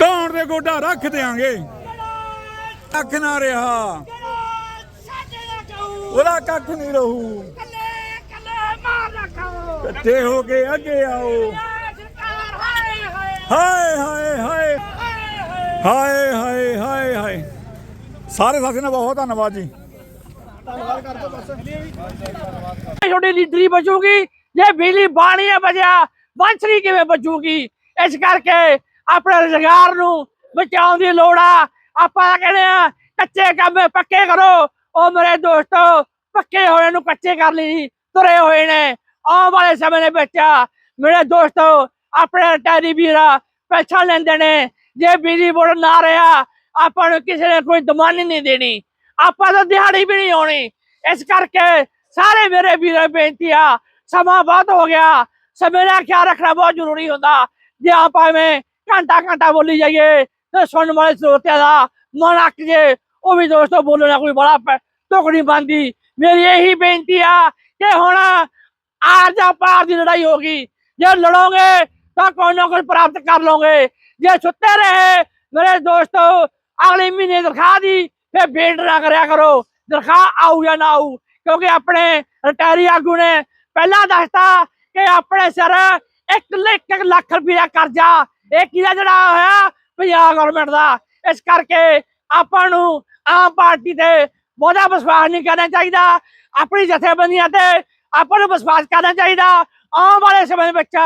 ਧੌਣ ਦੇ ਗੋਡਾ ਰੱਖ ਦੇਾਂਗੇ ਅੱਖ ਨਾ ਰਿਹਾ। ਉਹਦਾ ਕੱਖ ਨਹੀਂ ਰਹੂ। ਕੱਤੇ ਹੋ ਕੇ ਅੱਗੇ ਆਓ। ਹਾਏ ਹਾਏ ਹਾਏ। ਹਾਏ ਹਾਏ ਹਾਏ ਹਾਏ। ਸਾਰੇ ਸਾਥੀ ਦਾ ਬਹੁਤ ਧੰਨਵਾਦ ਜੀ। ਧੰਨਵਾਦ ਕਰ ਬਸ ਤੁਹਾਡੀ ਲੀਡਰੀ ਬਚੂਗੀ। ਜੇ ਬਿਜਲੀ ਬਾਣੀ ਬਚਿਆ ਬੰਸਰੀ ਕਿਵੇਂ ਬਚੂਗੀ? ਇਸ ਕਰਕੇ ਆਪਣੇ ਰੁਜ਼ਗਾਰ ਨੂੰ ਬਚਾਉਣ ਦੀ ਲੋੜ ਆ। ਆਪਾਂ ਕਹਿੰਦੇ ਆ, ਕੱਚੇ ਕੰਮ ਪੱਕੇ ਕਰੋ। ਉਹ ਮੇਰੇ ਦੋਸਤੋ ਪੱਕੇ ਹੋਏ ਨੂੰ ਕੱਚੇ ਕਰ ਲਈ ਤੁਰੇ ਹੋਏ ਨੇ। ਆਉਣ ਵਾਲੇ ਸਮੇਂ ਦੇ ਵਿੱਚ ਮੇਰੇ ਦੋਸਤੋ ਆਪਣੇ ਟੈਰੀ ਵੀਰਾ ਪੈਸਾ ਲੈਂਦੇ ਨੇ। ਜੇ ਬਿਜਲੀ ਬੋਰਡ ਨਾ ਰਿਹਾ, ਆਪਾਂ ਨੂੰ ਕਿਸੇ ਨੇ ਕੋਈ ਦਮਾਨੀ ਨਹੀਂ ਦੇਣੀ। ਆਪਾਂ ਤਾਂ ਦਿਹਾੜੀ ਵੀ ਨਹੀਂ ਆਉਣੀ। ਇਸ ਕਰਕੇ ਸਾਰੇ ਮੇਰੇ ਵੀਰਾਂ ਬੇਨਤੀ ਆ, ਸਮਾਂ ਬਹੁਤ ਹੋ ਗਿਆ। ਸਮੇਂ ਦਾ ਖਿਆਲ ਰੱਖਣਾ ਬਹੁਤ ਜ਼ਰੂਰੀ ਹੁੰਦਾ ਜੇ ਆਪਾਂ ਐਵੇਂ ਘੰਟਾ ਘੰਟਾ ਬੋਲੀ ਜਾਈਏ ਤੇ ਸੁਣਨ ਵਾਲੇ ਸਰੋਤਿਆਂ ਦਾ ਮਨ ਅੱਕ ਜੇ ਉਹ ਵੀ ਦੋਸਤੋ ਬੋਲਣਾ ਕੋਈ ਬੜਾ ਤੁਕ ਨਹੀਂ ਬੰਦੀ ਮੇਰੀ ਇਹੀ ਬੇਨਤੀ ਆ ਕਿ ਹੁਣ ਆਰ ਜਾਂ ਪਾਰ ਦੀ ਲੜਾਈ ਹੋਗੀ ਜੇ ਲੜੋਗੇ ਤਾਂ ਕੋਈ ਨਾ ਕੋਈ ਪ੍ਰਾਪਤ ਕਰ ਲਓਗੇ ਜੇ ਸੁੱਤੇ ਰਹੇ ਮੇਰੇ ਦੋਸਤੋ ਅਗਲੇ ਮਹੀਨੇ ਤਨਖਾਹ ਦੀ ਫੇ ਵੇਟ ਨਾ ਕਰਿਆ ਕਰੋ ਤਨਖਾਹ ਆਊ ਜਾਂ ਨਾ ਆਊ ਕਿਉਂਕਿ ਆਪਣੇ ਰਿਟਾਇਰੀ ਆਗੂ ਨੇ ਪਹਿਲਾਂ ਦੱਸਤਾ ਕਿ ਆਪਣੇ ਸਿਰ 1 ਲੱਖ ਲੱਖ ਰੁਪਏ ਦਾ ਕਰਜ਼ਾ, ਇਹ ਕਿਹਦਾ ਜਿਹੜਾ ਹੋਇਆ? ਪੰਜਾਬ ਗਵਰਨਮੈਂਟ ਦਾ। ਇਸ ਕਰਕੇ ਆਪਾਂ ਨੂੰ ਆਮ ਪਾਰਟੀ ਤੇ ਬਹੁਤਾ ਵਿਸ਼ਵਾਸ ਨਹੀਂ ਕਰਨਾ ਚਾਹੀਦਾ। ਆਪਣੀ ਜਥੇਬੰਦੀਆਂ ਤੇ ਆਪਾਂ ਨੂੰ ਵਿਸ਼ਵਾਸ ਕਰਨਾ ਚਾਹੀਦਾ। ਆਉਣ ਵਾਲੇ ਸਮੇਂ ਵਿੱਚ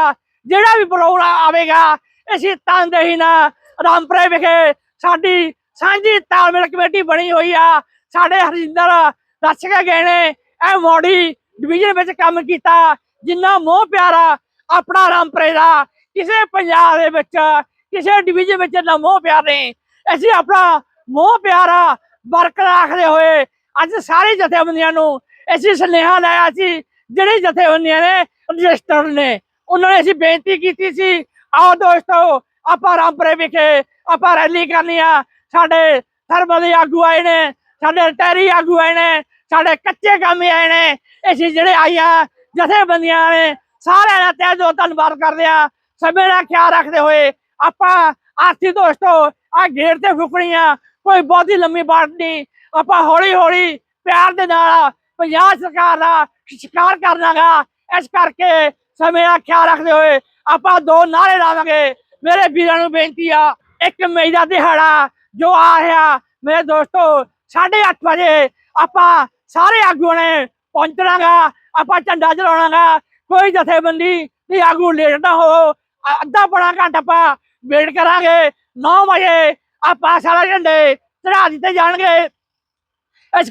ਜਿਹੜਾ ਵੀ ਪ੍ਰੋਗਰਾਮ ਆਵੇਗਾ, ਅਸੀਂ ਤਨਦੇਹੀ ਨਾਲ ਰਾਮਪੁਰੇ ਵਿਖੇ ਸਾਡੀ ਸਾਂਝੀ ਤਾਲਮੇਲ ਕਮੇਟੀ ਬਣੀ ਹੋਈ ਆ। ਸਾਡੇ ਹਰਿੰਦਰ ਦੱਸ ਕੇ ਗਏ ਨੇ। ਇਹ ਮੋੜੀ ਡਿਵੀਜ਼ਨ ਵਿੱਚ ਕੰਮ ਕੀਤਾ। ਜਿੰਨਾ ਮੋਹ ਪਿਆਰਾ, ਆਪਣਾ ਰਾਮਪਰੇ ਦਾ ਕਿਸੇ ਪੰਜਾਬ ਦੇ ਵਿੱਚ, ਕਿਸੇ ਡਿਵੀਜ਼ਨ ਵਿੱਚ ਨਾ ਮੋਹ ਪਿਆਰ ਨਹੀਂ। ਅਸੀਂ ਆਪਣਾ ਮੋਹ ਪਿਆਰਾ ਬਰਕਰਾਰ ਰੱਖਦੇ ਹੋਏ ਅੱਜ ਸਾਰੇ ਜਥੇਬੰਦੀਆਂ ਨੂੰ ਅਸੀਂ ਸੁਨੇਹਾ ਲਾਇਆ ਸੀ, ਜਿਹੜੇ ਜਥੇਬੰਦੀਆਂ ਨੇ ਰਜਿਸਟਰ ਨੇ, ਉਹਨਾਂ ਨੇ ਅਸੀਂ ਬੇਨਤੀ ਕੀਤੀ ਸੀ, ਆਓ ਦੋਸਤੋ, ਆਪਾਂ ਰਾਮਪਰੇ ਵਿਖੇ ਆਪਾਂ ਰੈਲੀ ਕਰਨੀ ਆ। ਸਾਡੇ ਧਰਮ ਦੇ ਆਗੂ ਆਏ ਨੇ, ਸਾਡੇ ਟੈਰੀ ਆਗੂ ਆਏ ਨੇ, ਸਾਡੇ ਕੱਚੇ ਕੰਮ ਆਏ ਨੇ। ਅਸੀਂ ਜਿਹੜੇ ਆਈਆਂ ਜਥੇਬੰਦੀਆਂ ਨੇ ਸਾਰਿਆਂ ਦਾ ਤਹਿ ਦਿਲੋਂ ਧੰਨਵਾਦ ਕਰਦੇ ਆ ਸਮੇਂ ਦਾ ਖਿਆਲ ਰੱਖਦੇ ਹੋਏ ਆਪਾਂ ਆਰਥੀ ਦੋਸਤੋ ਆ ਗੇਟ ਤੇ ਫੁਕਣੀਆਂ ਕੋਈ ਬਹੁਤੀ ਲੰਮੀ ਬਾਤ ਨਹੀਂ। ਆਪਾਂ ਹੌਲੀ ਹੌਲੀ ਪਿਆਰ ਦੇ ਨਾਲ ਪੰਜਾਬ ਸਰਕਾਰ ਦਾ ਸ਼ਿਕਾਰ ਕਰਨਾਗਾ। ਇਸ ਕਰਕੇ ਸਮੇਂ ਦਾ ਖਿਆਲ ਰੱਖਦੇ ਹੋਏ ਆਪਾਂ ਦੋ ਨਾਰੇ ਲਾਵਾਂਗੇ ਮੇਰੇ ਵੀਰਾਂ ਨੂੰ ਬੇਨਤੀ ਆ, ਇੱਕ ਮਈ ਦਾ ਦਿਹਾੜਾ ਜੋ ਆ ਰਿਹਾ, ਮੇਰੇ ਦੋਸਤੋ 8:30 ਵਜੇ ਆਪਾਂ ਸਾਰੇ ਆਗੂਆਂ ਨੇ ਪਹੁੰਚਣਾਗਾ ਆਪਾਂ ਝੰਡਾ ਚਲਾਉਣਾਗਾ ਕੋਈ ਜਥੇਬੰਦੀ ਦੀ ਆਗੂ ਲੇਟ ਨਾ ਹੋ ਅੱਧਾ ਪੌਣਾ ਘੰਟਾ ਆਪਾਂ ਵੇਟ ਕਰਾਂਗੇ। 9 ਵਜੇ ਆਪਾਂ ਸਾਰੇ ਝੰਡੇ ਚੜਾ ਦਿੱਤੇ ਜਾਣਗੇ। ਇਸ